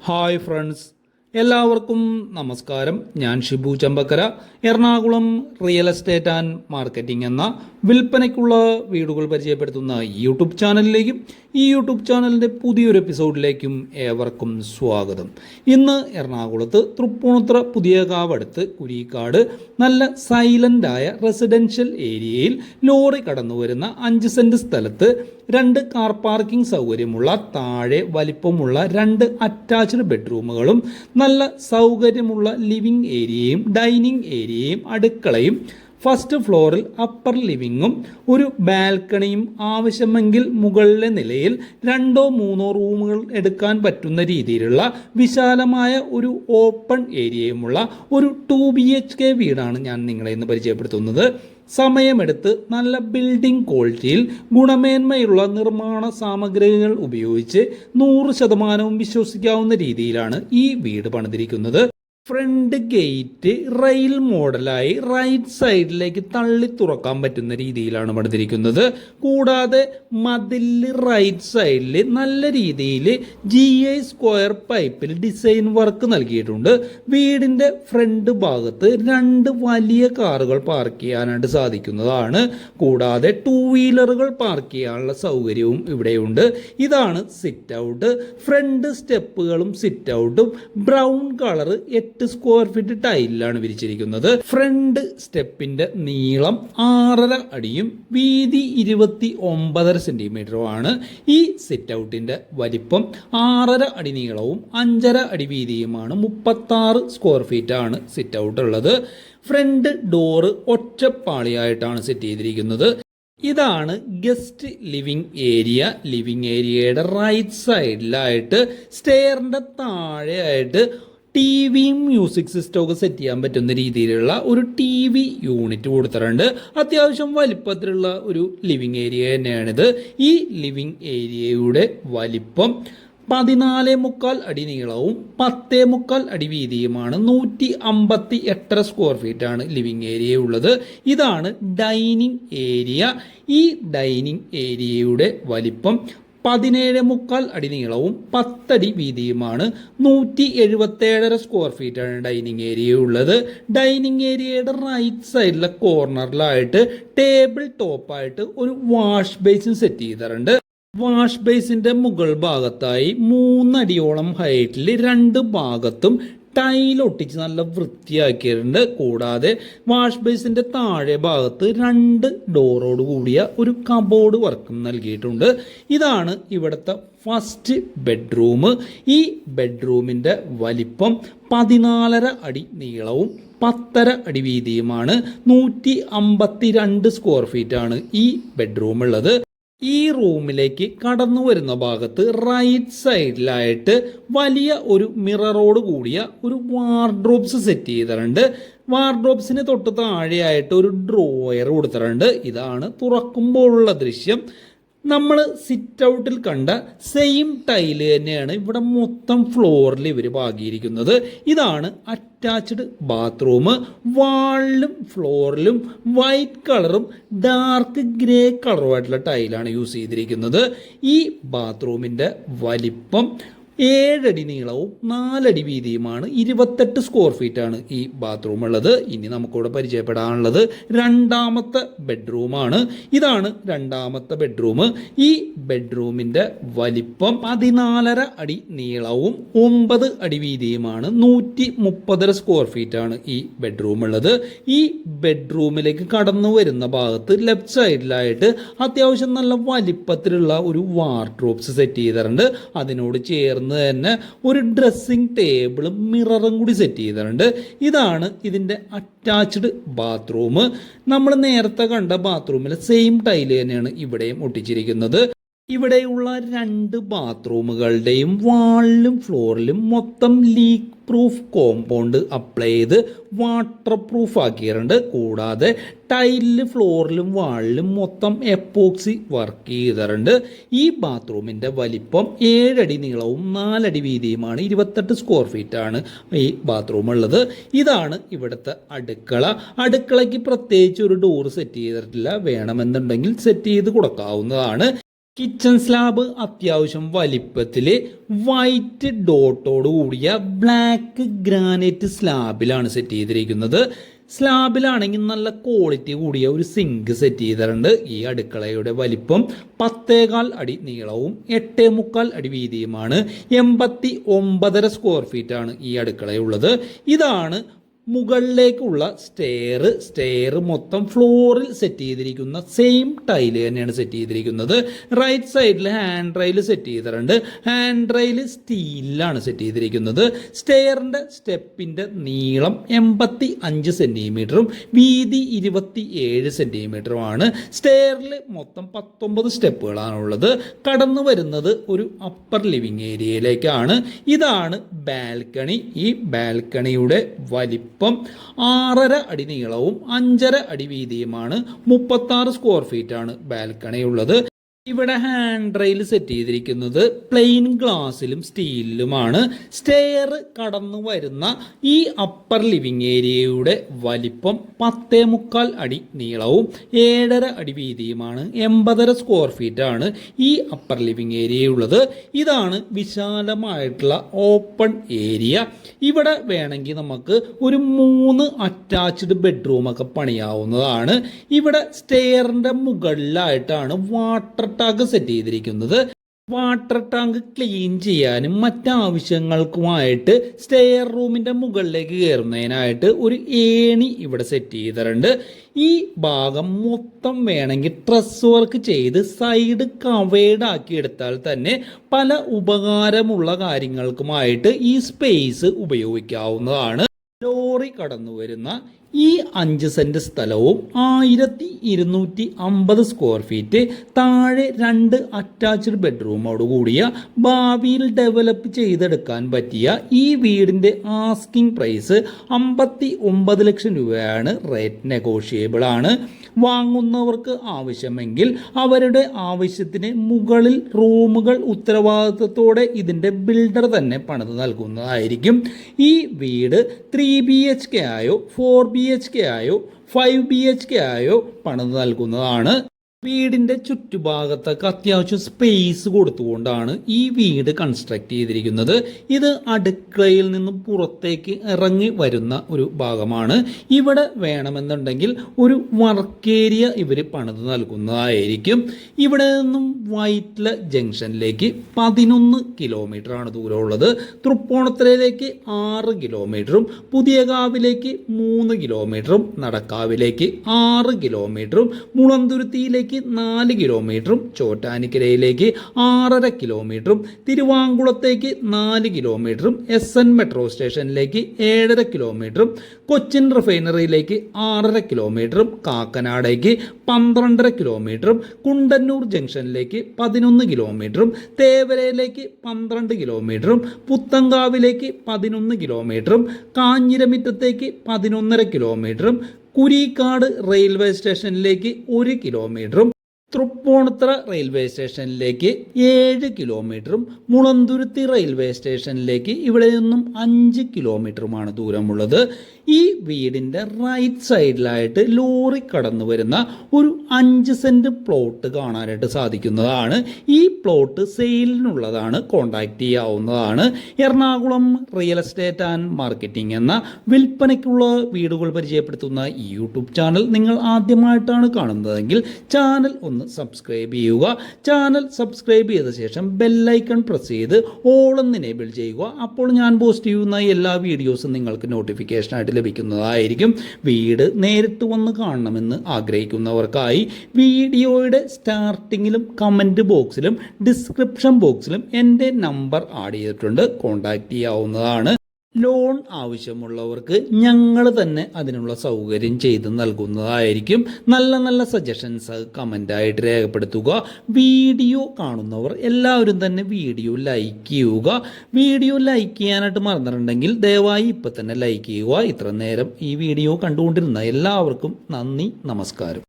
Hi friends എല്ലാവർക്കും നമസ്കാരം. ഞാൻ Shibu Chambakkara. Ernakulam real estate and marketing എന്ന വിൽപ്പനയ്ക്കുള്ള വീടുകൾ പരിചയപ്പെടുത്തുന്ന യൂട്യൂബ് ചാനലിലേക്കും ഈ യൂട്യൂബ് ചാനലിന്റെ പുതിയൊരു എപ്പിസോഡിലേക്കും ഏവർക്കും സ്വാഗതം. ഇന്ന് എറണാകുളത്ത് തൃപ്പൂണിത്ര പുതിയ കാവടുത്ത് കുരിക്കാട് നല്ല സൈലന്റായ റെസിഡൻഷ്യൽ ഏരിയയിൽ ലോറി കടന്നു വരുന്ന അഞ്ച് സെന്റ് സ്ഥലത്ത് രണ്ട് കാർ പാർക്കിംഗ് സൗകര്യമുള്ള താഴെ വലിപ്പമുള്ള രണ്ട് അറ്റാച്ച്ഡ് ബെഡ്റൂമുകളും നല്ല സൗകര്യമുള്ള ലിവിംഗ് ഏരിയയും ഡൈനിങ് ഏരിയയും അടുക്കളയും ഫസ്റ്റ് ഫ്ലോറിൽ അപ്പർ ലിവിങ്ങും ഒരു ബാൽക്കണിയും ആവശ്യമെങ്കിൽ മുകളിലെ നിലയിൽ രണ്ടോ മൂന്നോ റൂമുകൾ എടുക്കാൻ പറ്റുന്ന രീതിയിലുള്ള വിശാലമായ ഒരു ഓപ്പൺ ഏരിയയുമുള്ള ഒരു ടു ബി എച്ച് കെ വീടാണ് ഞാൻ നിങ്ങളെ ഇന്ന് പരിചയപ്പെടുത്തുന്നത്. സമയമെടുത്ത് നല്ല ബിൽഡിംഗ് ക്വാളിറ്റിയിൽ ഗുണമേന്മയുള്ള നിർമ്മാണ സാമഗ്രികൾ ഉപയോഗിച്ച് നൂറ് ശതമാനവും വിശ്വസിക്കാവുന്ന രീതിയിലാണ് ഈ വീട് പണിതിരിക്കുന്നത്. ഫ്രണ്ട് ഗേറ്റ് റെയിൽ മോഡലായി റൈറ്റ് സൈഡിലേക്ക് തള്ളി തുറക്കാൻ പറ്റുന്ന രീതിയിലാണ് പണിതിരിക്കുന്നത്. കൂടാതെ മതിൽ റൈറ്റ് സൈഡിൽ നല്ല രീതിയിൽ ജി ഐ സ്ക്വയർ പൈപ്പിൽ ഡിസൈൻ വർക്ക് നൽകിയിട്ടുണ്ട്. വീടിന്റെ ഫ്രണ്ട് ഭാഗത്ത് രണ്ട് വലിയ കാറുകൾ പാർക്ക് ചെയ്യാനായിട്ട് സാധിക്കുന്നതാണ്. കൂടാതെ ടൂ വീലറുകൾ പാർക്ക് ചെയ്യാനുള്ള സൗകര്യവും ഇവിടെയുണ്ട്. ഇതാണ് സിറ്റ് ഔട്ട് ഫ്രണ്ട് സ്റ്റെപ്പുകളും സിറ്റ് ഔട്ടും ബ്രൗൺ കളർ എട്ട് സ്ക്വയർ ഫീറ്റ് ടൈലിലാണ് വിരിച്ചിരിക്കുന്നത്. ഫ്രണ്ട് സ്റ്റെപ്പിന്റെ നീളം ആറര അടിയും വീതി ഇരുപത്തി ഒമ്പതര സെന്റിമീറ്ററും ആണ്. ഈ സിറ്റ് ഔട്ടിന്റെ വലിപ്പം ആറര അടി നീളവും അഞ്ചര അടി വീതിയുമാണ്. മുപ്പത്തി ആറ് സ്ക്വയർ ഫീറ്റ് ആണ് സിറ്റ് ഔട്ട് ഉള്ളത്. ഫ്രണ്ട് ഡോറ് ഒറ്റപ്പാളിയായിട്ടാണ് സെറ്റ് ചെയ്തിരിക്കുന്നത്. ഇതാണ് ഗസ്റ്റ് ലിവിംഗ് ഏരിയ ലിവിംഗ് ഏരിയയുടെ റൈറ്റ് സൈഡിലായിട്ട് സ്റ്റെയറിന്റെ താഴെയായിട്ട് ടി വിയും മ്യൂസിക് സിസ്റ്റം ഒക്കെ സെറ്റ് ചെയ്യാൻ പറ്റുന്ന രീതിയിലുള്ള ഒരു ടി വി യൂണിറ്റ് കൊടുത്തിട്ടുണ്ട്. അത്യാവശ്യം വലിപ്പത്തിലുള്ള ഒരു ലിവിങ് ഏരിയ തന്നെയാണിത്. ഈ ലിവിങ് ഏരിയയുടെ വലിപ്പം പതിനാല് മുക്കാൽ അടി നീളവും പത്തേ മുക്കാൽ അടി വീതിയുമാണ്. നൂറ്റി അമ്പത്തി എട്ടര സ്ക്വയർ ഫീറ്റ് ആണ് ലിവിംഗ് ഏരിയ ഉള്ളത്. ഇതാണ് ഡൈനിങ് ഏരിയ ഈ ഡൈനിങ് ഏരിയയുടെ വലിപ്പം പതിനേഴ് മുക്കാൽ അടി നീളവും പത്തടി വീതിയുമാണ് നൂറ്റി എഴുപത്തേഴര സ്ക്വയർ ഫീറ്റാണ് ഡൈനിങ് ഏരിയ ഉള്ളത്. ഡൈനിങ് ഏരിയയുടെ റൈറ്റ് സൈഡിലെ കോർണറിലായിട്ട് ടേബിൾ ടോപ്പായിട്ട് ഒരു വാഷ് ബേസിൻ സെറ്റ് ചെയ്തിട്ടുണ്ട്. വാഷ് ബേസിന്റെ മുകൾ ഭാഗത്തായി മൂന്നടിയോളം ഹൈറ്റിൽ രണ്ട് ഭാഗത്തും ടൈൽ ഒട്ടിച്ച് നല്ല വൃത്തിയാക്കിയിട്ടുണ്ട്. കൂടാതെ വാഷ് ബേസിന്റെ താഴെ ഭാഗത്ത് രണ്ട് ഡോറോട് കൂടിയ ഒരു കബോർഡ് വർക്കും നൽകിയിട്ടുണ്ട്. ഇതാണ് ഇവിടുത്തെ ഫസ്റ്റ് ബെഡ്റൂം ഈ ബെഡ്റൂമിന്റെ വലിപ്പം പതിനാലര അടി നീളവും പത്തര അടി വീതിയുമാണ്. നൂറ്റി അമ്പത്തി രണ്ട് സ്ക്വയർ ഫീറ്റ് ആണ് ഈ ബെഡ്റൂം ഉള്ളത്. ഈ റൂമിലേക്ക് കടന്നു വരുന്ന ഭാഗത്ത് റൈറ്റ് സൈഡിലായിട്ട് വലിയ ഒരു മിററോട് കൂടിയ ഒരു വാർഡ്രോബ്സ് സെറ്റ് ചെയ്തിട്ടുണ്ട്. വാർഡ്രോബ്സിന് തൊട്ട് താഴെയായിട്ട് ഒരു ഡ്രോയർ കൊടുത്തിട്ടുണ്ട്. ഇതാണ് തുറക്കുമ്പോഴുള്ള ദൃശ്യം. നമ്മൾ സിറ്റ് ഔട്ടിൽ കണ്ട സെയിം ടൈൽ തന്നെയാണ് ഇവിടെ മൊത്തം ഫ്ലോറിൽ ഇവർ പാകിയിരിക്കുന്നത്. ഇതാണ് അറ്റാച്ച്ഡ് ബാത്റൂം വാളിലും ഫ്ലോറിലും വൈറ്റ് കളറും ഡാർക്ക് ഗ്രേ കളറുമായിട്ടുള്ള ടൈലാണ് യൂസ് ചെയ്തിരിക്കുന്നത്. ഈ ബാത്റൂമിന്റെ വലിപ്പം ഏഴടി നീളവും നാലടി വീതിയുമാണ് ഇരുപത്തെട്ട് സ്ക്വയർ ഫീറ്റ് ആണ് ഈ ബാത്റൂം ഉള്ളത്. ഇനി നമുക്കിവിടെ പരിചയപ്പെടാനുള്ളത് രണ്ടാമത്തെ ബെഡ്റൂമാണ് ഇതാണ് രണ്ടാമത്തെ ബെഡ്റൂം ഈ ബെഡ്റൂമിന്റെ വലിപ്പം പതിനാലര അടി നീളവും ഒമ്പത് അടി വീതിയുമാണ്. നൂറ്റി മുപ്പതര സ്ക്വയർ ഫീറ്റ് ആണ് ഈ ബെഡ്റൂം ഉള്ളത്. ഈ ബെഡ്റൂമിലേക്ക് കടന്നു വരുന്ന ഭാഗത്ത് ലെഫ്റ്റ് സൈഡിലായിട്ട് അത്യാവശ്യം നല്ല വലിപ്പത്തിലുള്ള ഒരു വാർഡ്രോബ്സ് സെറ്റ് ചെയ്തിട്ടുണ്ട്. അതിനോട് ചേർന്ന് തന്നെ ഒരു ഡ്രസ്സിംഗ് ടേബിളും മിററും കൂടി സെറ്റ് ചെയ്തിട്ടുണ്ട്. ഇതാണ് ഇതിന്റെ അറ്റാച്ച്ഡ് ബാത്റൂം നമ്മൾ നേരത്തെ കണ്ട ബാത്റൂമിലെ സെയിം ടൈൽ തന്നെയാണ് ഇവിടെയും ഒട്ടിച്ചിരിക്കുന്നത്. ഇവിടെയുള്ള രണ്ട് ബാത്റൂമുകളുടെയും വാളിലും ഫ്ലോറിലും മൊത്തം ലീക്ക് പ്രൂഫ് കോമ്പൗണ്ട് അപ്ലൈ ചെയ്ത് വാട്ടർ പ്രൂഫ് ആക്കിയിട്ടുണ്ട്. കൂടാതെ ടൈലിൽ ഫ്ലോറിലും വാളിലും മൊത്തം എപ്പോക്സി വർക്ക് ചെയ്തിട്ടുണ്ട്. ഈ ബാത്റൂമിന്റെ വലിപ്പം ഏഴടി നീളവും നാലടി വീതിയുമാണ്. ഇരുപത്തെട്ട് സ്ക്വയർ ഫീറ്റ് ആണ് ഈ ബാത്റൂം ഉള്ളത് ഇതാണ് ഇവിടുത്തെ അടുക്കള. അടുക്കളയ്ക്ക് പ്രത്യേകിച്ച് ഒരു ഡോർ സെറ്റ് ചെയ്തിട്ടില്ല. വേണമെന്നുണ്ടെങ്കിൽ സെറ്റ് ചെയ്ത് കൊടുക്കാവുന്നതാണ്. കിച്ചൺ സ്ലാബ് അത്യാവശ്യം വലിപ്പത്തിൽ വൈറ്റ് ഡോട്ടോട് കൂടിയ ബ്ലാക്ക് ഗ്രാനൈറ്റ് സ്ലാബിലാണ് സെറ്റ് ചെയ്തിരിക്കുന്നത്. സ്ലാബിലാണെങ്കിൽ നല്ല ക്വാളിറ്റി കൂടിയ ഒരു സിങ്ക് സെറ്റ് ചെയ്തിട്ടുണ്ട്. ഈ അടുക്കളയുടെ വലിപ്പം പത്തേകാൽ അടി നീളവും എട്ടേ മുക്കാൽ അടി വീതിയുമാണ്. എൺപത്തി ഒമ്പതര സ്ക്വയർ ഫീറ്റ് ആണ് ഈ അടുക്കളയുള്ളത്. ഇതാണ് മുകളിലേക്കുള്ള സ്റ്റെയർ സ്റ്റെയർ മൊത്തം ഫ്ലോറിൽ സെറ്റ് ചെയ്തിരിക്കുന്ന സെയിം ടൈൽ തന്നെയാണ് സെറ്റ് ചെയ്തിരിക്കുന്നത്. റൈറ്റ് സൈഡിൽ ഹാൻഡ് റെയിൽ സെറ്റ് ചെയ്തിട്ടുണ്ട്. ഹാൻഡ് റെയിൽ സ്റ്റീലിലാണ് സെറ്റ് ചെയ്തിരിക്കുന്നത്. സ്റ്റെയറിന്റെ സ്റ്റെപ്പിന്റെ നീളം എൺപത്തി അഞ്ച് സെന്റിമീറ്ററും വീതി ഇരുപത്തി ഏഴ് സെന്റിമീറ്ററുമാണ് സ്റ്റെയറിൽ മൊത്തം പത്തൊമ്പത് സ്റ്റെപ്പുകളാണുള്ളത് കടന്നു വരുന്നത് ഒരു അപ്പർ ലിവിങ് ഏരിയയിലേക്കാണ് ഇതാണ് ബാൽക്കണി ഈ ബാൽക്കണിയുടെ വലിപ്പം ആറര അടി നീളവും അഞ്ചര അടി വീതിയുമാണ് മുപ്പത്താറ് സ്ക്വയർ ഫീറ്റ് ആണ് ബാൽക്കണി ഉള്ളത് ഇവിടെ ഹാൻഡ് റെയിൽ സെറ്റ് ചെയ്തിരിക്കുന്നത് പ്ലെയിൻ ഗ്ലാസ്സിലും സ്റ്റീലിലുമാണ്. സ്റ്റെയർ കടന്നു വരുന്ന ഈ അപ്പർ ലിവിങ് ഏരിയയുടെ വലിപ്പം പത്തേ മുക്കാൽ അടി നീളവും ഏഴര അടി വീതിയുമാണ്. എൺപതര സ്ക്വയർ ഫീറ്റ് ആണ് ഈ അപ്പർ ലിവിങ് ഏരിയ ഉള്ളത് ഇതാണ് വിശാലമായിട്ടുള്ള ഓപ്പൺ ഏരിയ. ഇവിടെ വേണമെങ്കിൽ നമുക്ക് ഒരു മൂന്ന് അറ്റാച്ച്ഡ് ബെഡ്റൂമൊക്കെ പണിയാവുന്നതാണ്. ഇവിടെ സ്റ്റെയറിന്റെ മുകളിലായിട്ടാണ് വാട്ടർ ടാങ്ക് സെറ്റ് ചെയ്തിരിക്കുന്നത്. വാട്ടർ ടാങ്ക് ക്ലീൻ ചെയ്യാനും മറ്റാവശ്യങ്ങൾക്കുമായിട്ട് സ്റ്റെയർ റൂമിന്റെ മുകളിലേക്ക് കയറുന്നതിനായിട്ട് ഒരു ഏണി ഇവിടെ സെറ്റ് ചെയ്തിട്ടുണ്ട്. ഈ ഭാഗം മൊത്തം വേണമെങ്കിൽ ട്രസ് വർക്ക് ചെയ്ത് സൈഡ് കവേഡ് ആക്കി എടുത്താൽ തന്നെ പല ഉപകാരമുള്ള കാര്യങ്ങൾക്കുമായിട്ട് ഈ സ്പേസ് ഉപയോഗിക്കാവുന്നതാണ്. ലോറി കടന്നു വരുന്ന ഈ അഞ്ച് സെന്റ് സ്ഥലവും ആയിരത്തി ഇരുന്നൂറ്റി അമ്പത് സ്ക്വയർ ഫീറ്റ് താഴെ രണ്ട് അറ്റാച്ച്ഡ് ബെഡ്റൂമോട് കൂടിയ ഭാവിയിൽ ഡെവലപ്പ് ചെയ്തെടുക്കാൻ പറ്റിയ ഈ വീടിന്റെ ആസ്കിംഗ് പ്രൈസ് അമ്പത്തി ഒമ്പത് ലക്ഷം രൂപയാണ്. റേറ്റ് നെഗോഷിയബിൾ ആണ്. വാങ്ങുന്നവർക്ക് ആവശ്യമെങ്കിൽ അവരുടെ ആവശ്യത്തിന് മുകളിൽ റൂമുകൾ ഉത്തരവാദിത്തത്തോടെ ഇതിന്റെ ബിൽഡർ തന്നെ പണിത് നൽകുന്നതായിരിക്കും. ഈ വീട് ത്രീ ബി എച്ച് കെ ആയോ ഫോർ ബി എച്ച് കെ ആയോ ഫൈവ് ബി എച്ച് കെ ആയോ പണിത് നൽകുന്നതാണ്. വീടിന്റെ ചുറ്റുഭാഗത്തൊക്കെ അത്യാവശ്യം സ്പേസ് കൊടുത്തുകൊണ്ടാണ് ഈ വീട് കൺസ്ട്രക്ട് ചെയ്തിരിക്കുന്നത്. ഇത് അടുക്കളയിൽ നിന്നും പുറത്തേക്ക് ഇറങ്ങി വരുന്ന ഒരു ഭാഗമാണ്. ഇവിടെ വേണമെന്നുണ്ടെങ്കിൽ ഒരു വർക്ക് ഏരിയ ഇവർ പണിത് നൽകുന്നതായിരിക്കും. ഇവിടെ നിന്നും വൈറ്റ്ല ജംഗ്ഷനിലേക്ക് പതിനൊന്ന് കിലോമീറ്ററാണ് ദൂരമുള്ളത്. തൃപ്പൂണിത്തറയിലേക്ക് ആറ് കിലോമീറ്ററും പുതിയകാവിലേക്ക് മൂന്ന് കിലോമീറ്ററും നടക്കാവിലേക്ക് ആറ് കിലോമീറ്ററും മുളന്തുരുത്തിയിലേക്ക് നാല് കിലോമീറ്ററും ചോറ്റാനിക്കരയിലേക്ക് ആറര കിലോമീറ്ററും തിരുവാങ്കുളത്തേക്ക് നാല് കിലോമീറ്ററും എസ് എൻ മെട്രോ സ്റ്റേഷനിലേക്ക് ഏഴര കിലോമീറ്ററും കൊച്ചിൻ റിഫൈനറിയിലേക്ക് ആറര കിലോമീറ്ററും കാക്കനാടേക്ക് പന്ത്രണ്ടര കിലോമീറ്ററും കുണ്ടന്നൂർ ജംഗ്ഷനിലേക്ക് പതിനൊന്ന് കിലോമീറ്ററും തേവരയിലേക്ക് പന്ത്രണ്ട് കിലോമീറ്ററും പുത്തങ്കാവിലേക്ക് പതിനൊന്ന് കിലോമീറ്ററും കാഞ്ഞിരമിറ്റത്തേക്ക് പതിനൊന്നര കിലോമീറ്ററും കുരീക്കാട് റെയിൽവേ സ്റ്റേഷനിലേക്ക് ഒരു കിലോമീറ്ററും തൃപ്പൂണിത്തറ റെയിൽവേ സ്റ്റേഷനിലേക്ക് ഏഴ് കിലോമീറ്ററും മുളന്തുരുത്തി റെയിൽവേ സ്റ്റേഷനിലേക്ക് ഇവിടെ നിന്നും അഞ്ച് കിലോമീറ്ററുമാണ് ദൂരമുള്ളത്. ഈ വീടിന്റെ റൈറ്റ് സൈഡിലായിട്ട് ലോറി കടന്നു വരുന്ന ഒരു അഞ്ച് സെന്റ് പ്ലോട്ട് കാണാനായിട്ട് സാധിക്കുന്നതാണ്. ഈ പ്ലോട്ട് സെയിലിനുള്ളതാണ് കോണ്ടാക്ട് ചെയ്യാവുന്നതാണ്. Ernakulam real estate and marketing എന്ന വിൽപ്പനയ്ക്കുള്ള വീടുകൾ പരിചയപ്പെടുത്തുന്ന ഈ യൂട്യൂബ് ചാനൽ നിങ്ങൾ ആദ്യമായിട്ടാണ് കാണുന്നതെങ്കിൽ ചാനൽ ഒന്ന് സബ്സ്ക്രൈബ് ചെയ്യുക. ചാനൽ സബ്സ്ക്രൈബ് ചെയ്ത ശേഷം ബെല്ലൈക്കൺ പ്രസ് ചെയ്ത് ഓൾ എന്ന് എനേബിൾ ചെയ്യുക. അപ്പോൾ ഞാൻ പോസ്റ്റ് ചെയ്യുന്ന എല്ലാ വീഡിയോസും നിങ്ങൾക്ക് നോട്ടിഫിക്കേഷനായിട്ട് ലഭിക്കുന്നതായിരിക്കും. വീട് നേരിട്ട് വന്ന് കാണണമെന്ന് ആഗ്രഹിക്കുന്നവർക്കായി വീഡിയോയുടെ സ്റ്റാർട്ടിങ്ങിലും കമന്റ് ബോക്സിലും ഡിസ്ക്രിപ്ഷൻ ബോക്സിലും എന്റെ നമ്പർ ആഡ് ചെയ്തിട്ടുണ്ട്. കോൺടാക്റ്റ് ചെയ്യാവുന്നതാണ്. ലോൺ ആവശ്യമുള്ളവർക്ക് ഞങ്ങൾ തന്നെ അതിനുള്ള സൗകര്യം ചെയ്ത് നൽകുന്നതായിരിക്കും. നല്ല നല്ല സജഷൻസ് കമന്റായിട്ട് രേഖപ്പെടുത്തുക. വീഡിയോ കാണുന്നവർ എല്ലാവരും തന്നെ വീഡിയോ ലൈക്ക് ചെയ്യുക. വീഡിയോ ലൈക്ക് ചെയ്യാനായിട്ട് മറന്നിട്ടുണ്ടെങ്കിൽ ദയവായി ഇപ്പം തന്നെ ലൈക്ക് ചെയ്യുക. ഇത്ര നേരം ഈ വീഡിയോ കണ്ടുകൊണ്ടിരുന്ന എല്ലാവർക്കും നന്ദി നമസ്കാരം.